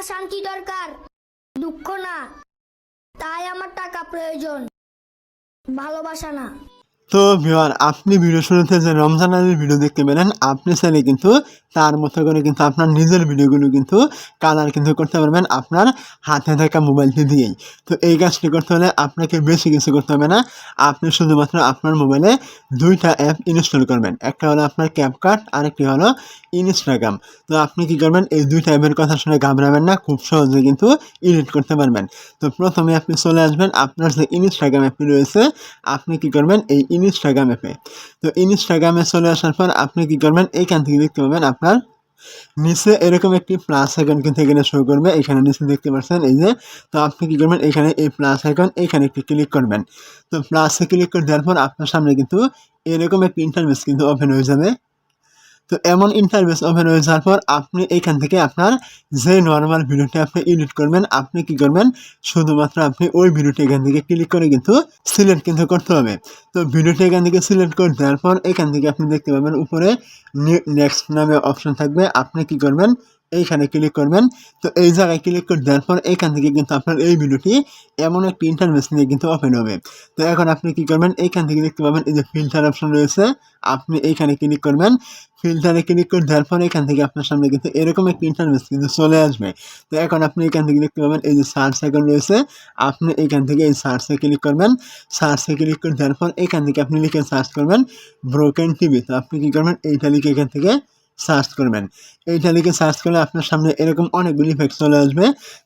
আমার শান্তি দরকার দুঃখ না। তাই আমার টাকা প্রয়োজন। ভালোবাসা না। তো ভিওয়ার আপনি ভিডিও শুরুতে যে রমজান আলীর ভিডিও দেখতে পেলেন, আপনি চাইলে কিন্তু তার মতো করে কিন্তু আপনার নিজের ভিডিওগুলো কিন্তু কালার কিন্তু করতে পারবেন আপনার হাতে থাকা মোবাইলটি দিয়েই। তো এই কাজটি করতে হলে আপনাকে বেশি কিছু করতে হবে না, আপনি শুধুমাত্র আপনার মোবাইলে দুইটা অ্যাপ ইনস্টল করবেন। একটা হলো আপনার ক্যাপকার্ট আর একটি হলো ইনস্টাগ্রাম তো আপনি কি করবেন, এই দুইটা অ্যাপের কথা শুনে ঘাবড়াবেন না, খুব সহজে কিন্তু এডিট করতে পারবেন। তো প্রথমে আপনি চলে আসবেন, আপনার যে ইনস্টাগ্রাম অ্যাপটি রয়েছে, আপনি কি করবেন, এই ইনস্টাগ্রাম অ্যাপে তো ইনস্টাগ্রামে চলে আসার পর আপনি কী করবেন? এইখান থেকে দেখতে পাবেন আপনার নিচে এরকম একটি প্লাস আইকন কিন্তু এখানে শো করবে। এখানে নিচে দেখতে পাচ্ছেন এই যে, তো আপনি কী করবেন? এখানে এই প্লাস আইকন এখানে একটি ক্লিক করবেন। তো প্লাসে ক্লিক করে দেওয়ার পর আপনার সামনে কিন্তু এরকম একটি ইন্টারভেস কিন্তু ওপেন হয়ে যাবে। তো এমন ইন্টারভেস ওপেন হয়ে যাওয়ার পর আপনি এখান থেকে আপনার যে নর্মাল ভিডিওটি আপনি এডিট করবেন, আপনি কি করবেন? শুধুমাত্র আপনি ওই ভিডিওটি এখান থেকে ক্লিক করে কিন্তু সিলেক্ট কিন্তু করতে হবে। তো ভিডিওটি এখান থেকে সিলেক্ট করে দেওয়ার পর এখান থেকে আপনি দেখতে পাবেন উপরে নেক্সট নামে অপশন থাকবে। আপনি কি করবেন? এইখানে ক্লিক করবেন। তো এই জায়গায় ক্লিক করে দেওয়ার পর এখান থেকে কিন্তু আপনার এই ভিডিওটি এমন একটি ইন্টারভেস নিয়ে কিন্তু ওপেন হবে। তো এখন আপনি কি করবেন? এইখান থেকে দেখতে পাবেন এই যে ফিল্টার অপশন রয়েছে। আপনি এইখানে ক্লিক করবেন। ফিল্টারে ক্লিক করে দেওয়ার পর এখান থেকে আপনার সামনে কিন্তু এরকম একটি ইন্টারভেস কিন্তু চলে আসবে। তো এখন আপনি এখান থেকে দেখতে পাবেন এই যে সার্চ আইকন রয়েছে। আপনি এখান থেকে এই সার্চে ক্লিক করবেন। সার্চে ক্লিক করে দেওয়ার পর এখান থেকে আপনি লিখে সার্চ করবেন ব্রোকেন টিভি তো আপনি কী করবেন? এইটা লিখে এখান থেকে সার্চ করবেন। এইটা লিখে সার্চ করলে আপনার সামনে এরকম অনেকগুলি ইফেক্ট চলে আসবে।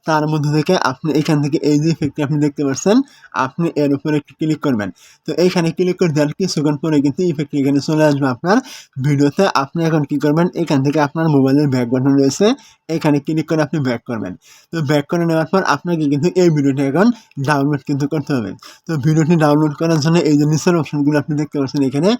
তার মধ্যে থেকে আপনি এখান থেকে এই যে ইফেক্টটি আপনি দেখতে পাচ্ছেন, আপনি এর উপরে একটু ক্লিক করবেন। তো এইখানে ক্লিক করে দেওয়ার কিছুক্ষণ পরে কিন্তু ইফেক্টটি এখানে চলে আসবে আপনার। ভিডিওতে আপনি এখন কি করবেন, এখান থেকে আপনার মোবাইলের ব্যাক বাটন রয়েছে, এখানে ক্লিক করে আপনি ব্যাক করবেন। তো ব্যাক করে নেওয়ার পর আপনাকে কিন্তু এই ভিডিওটি এখন ডাউনলোড কিন্তু করতে হবে। তো ভিডিওটি ডাউনলোড করার জন্য এই যে নিচের অপশনগুলো আপনি দেখতে পাচ্ছেন এখানে,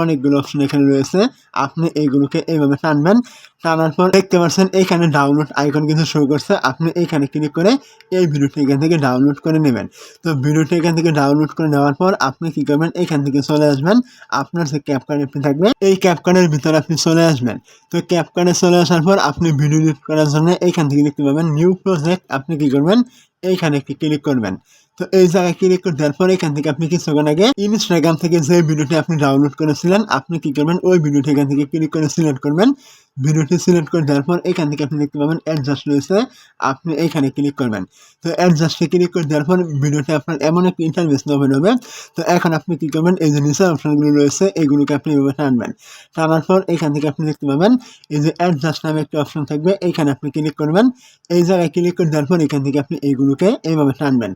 অনেকগুলো অপশন এখানে রয়েছে। আপনি এইগুলোকে এইভাবে টানবেন টানার পর দেখতে পাচ্ছেন এইখানে ডাউনলোড আইকন কিন্তু শুরু করছে। আপনি এইখানে ক্লিক করে এই ভিডিওটি এখান থেকে ডাউনলোড করে নেবেন। তো ভিডিওটি এখান থেকে ডাউনলোড করে নেওয়ার পর আপনি কি করবেন? এখান থেকে চলে আসবেন। আপনার যে ক্যাপকার্ড অ্যাপটি থাকবে, এই ক্যাপকার্ডের ভিতরে আপনি চলে আসবেন। তো ক্যাপকার্ডে চলে আসার পর আপনি ভিডিও এডিট করার জন্য এইখান থেকে দেখতে পাবেন নিউ প্রজেক্ট আপনি কি করবেন? এইখানে একটি ক্লিক করবেন। তো এই জায়গায় ক্লিক করে দেওয়ার পর এখান থেকে আপনি কিছুক্ষণ আগে ইনস্টাগ্রাম থেকে যে ভিডিওটি আপনি ডাউনলোড করেছিলেন, আপনি কি করবেন? ওই ভিডিওটি এখান থেকে ক্লিক করে সিলেক্ট করবেন। ভিডিওটি সিলেক্ট করে দেওয়ার পর এখান থেকে আপনি দেখতে পাবেন অ্যাডজাস্ট রয়েছে। আপনি এইখানে ক্লিক করবেন। তো অ্যাডজাস্টে ক্লিক করে দেওয়ার পর ভিডিওটি আপনার এমন একটি ইন্টারভেস ওপেন হবে। তো এখন আপনি কি করবেন? এই যে নিচের অপশনগুলো রয়েছে এইগুলোকে আপনি এভাবে টানবেন। টানার পর এখান থেকে আপনি দেখতে পাবেন, এই যে অ্যাডজাস্ট নামে একটি অপশন থাকবে এইখানে আপনি ক্লিক করবেন। এই জায়গায় ক্লিক করে দেওয়ার পর এখান থেকে আপনি এইগুলোকে এইভাবে টানবেন।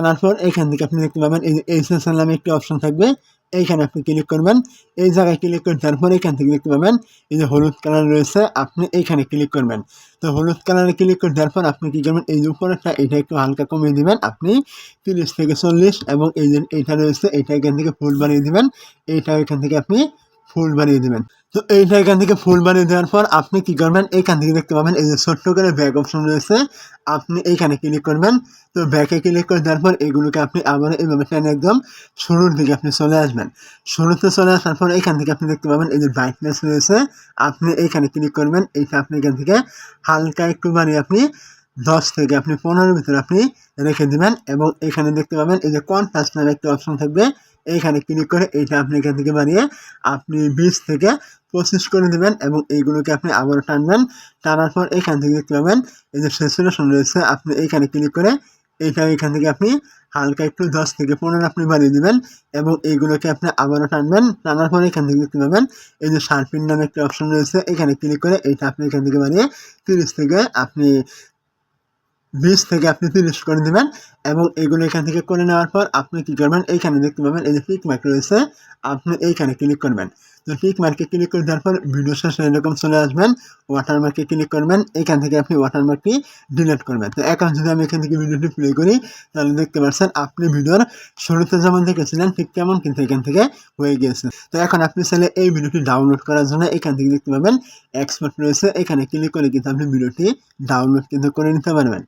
টানার পর এখান থেকে আপনি দেখতে পাবেন, এই এইচএসএল নামে একটি অপশন থাকবে। এইখানে আপনি ক্লিক করবেন। এই জায়গায় ক্লিক করে তারপর এখান থেকে দেখতে পাবেন, এই যে হলুদ কালার রয়েছে, আপনি এইখানে ক্লিক করবেন। তো হলুদ কালারে ক্লিক করে দেওয়ার পর আপনি কী করবেন, এই যে উপরেরটা, এটা একটু হালকা কমিয়ে দেবেন। আপনি তিরিশ থেকে চল্লিশ এবং এই যে এইটা রয়েছে, এইটা এখান থেকে ফুল বানিয়ে দিবেন। এইটা এখান থেকে আপনি ফুল বানিয়ে দিবেন। তো এইটা এখান থেকে ফুল বানিয়ে দেওয়ার পর আপনি কি করবেন? এইখান থেকে দেখতে পাবেন এই যে ছোট্ট করে ব্যাক অপশন রয়েছে। আপনি এইখানে ক্লিক করবেন। তো ব্যাকে ক্লিক করে দেওয়ার পর এগুলোকে আপনি আবার এইভাবে টেনে একদম শুরুর দিকে আপনি চলে আসবেন। শুরুতে চলে আসার পর এইখান থেকে আপনি দেখতে পাবেন এই যে ব্রাইটনেস রয়েছে। আপনি এইখানে ক্লিক করবেন। এইটা আপনি এখান থেকে হালকা একটু বানিয়ে আপনি দশ থেকে আপনি পনেরোর ভিতরে আপনি রেখে দিবেন এবং এখানে দেখতে পাবেন এই যে কনফাস্ট নামে একটা অপশন থাকবে। এইখানে ক্লিক করে এইটা আপনি এখান থেকে বানিয়ে আপনি বিশ থেকে পঁচিশ করে দেবেন এবং এইগুলোকে আপনি আবারও টানবেন। টানার পর এখান থেকে দেখতে পাবেন এই যে সেচুরেশন রয়েছে, আপনি এইখানে ক্লিক করে এইটা এখান থেকে আপনি হালকা একটু দশ থেকে পনেরো আপনি বানিয়ে দেবেন এবং এইগুলোকে আপনি আবারও টানবেন। টানার পরে এখান থেকে দেখতে পাবেন এই যে শার্পিন নামে একটা অপশন রয়েছে, এখানে ক্লিক করে এইটা আপনি এখান থেকে বানিয়ে তিরিশ থেকে আপনি বিশ থেকে আপনি তিরিশ করে দেবেন এবং এইগুলো এখান থেকে করে নেওয়ার পর আপনি কী করবেন? এইখানে দেখতে পাবেন এই যে টিক মার্ক রয়েছে, আপনি এইখানে ক্লিক করবেন। তো টিক মার্কে ক্লিক করে দেওয়ার পর ভিডিও শেষে এরকম চলে আসবেন ওয়াটারমার্কে ক্লিক করবেন, এখান থেকে আপনি ওয়াটারমার্কটি ডিলিট করবেন। তো এখন যদি আমি এখান থেকে ভিডিওটি প্লে করি, তাহলে দেখতে পাচ্ছেন আপনি ভিডিওর শুরুতে যেমন দেখেছিলেন, ঠিক তেমন কিন্তু এখান থেকে হয়ে গিয়েছে। তো এখন আপনি চাইলে এই ভিডিওটি ডাউনলোড করার জন্য এখান থেকে দেখতে পাবেন এক্সপোর্ট রয়েছে। এখানে ক্লিক করে কিন্তু আপনি ভিডিওটি ডাউনলোড কিন্তু করে নিতে পারবেন।